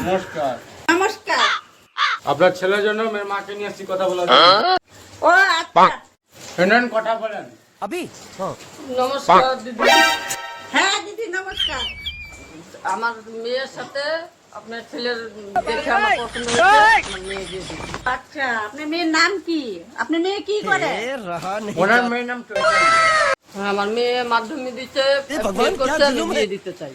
নমস্কার। আপনার ছেলের জন্য মেয়ের মাকে নিয়ে আসছি কথা বলার ও আচ্ছা। কথা বলেন। আবি নমস্কার দিদি। হ্যাঁ দিদি নমস্কার। আমার মেয়ের সাথে আপনার ছেলের দেখে আচ্ছা। আমার পছন্দ হয়েছে মেয়ে আচ্ছা আপনার মেয়ের নাম কি? আপনি মেয়ে কি করে? ওনার মেয়ের নাম হ্যাঁ, আমার মেয়ে মাধ্যমিক দিতে করছে আমি দিতে চাই।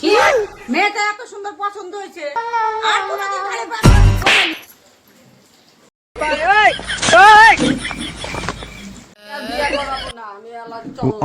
কি? মেয়েটা এত সুন্দর পছন্দ হয়েছে। আর কোনোদিন আমি আলাদা চলো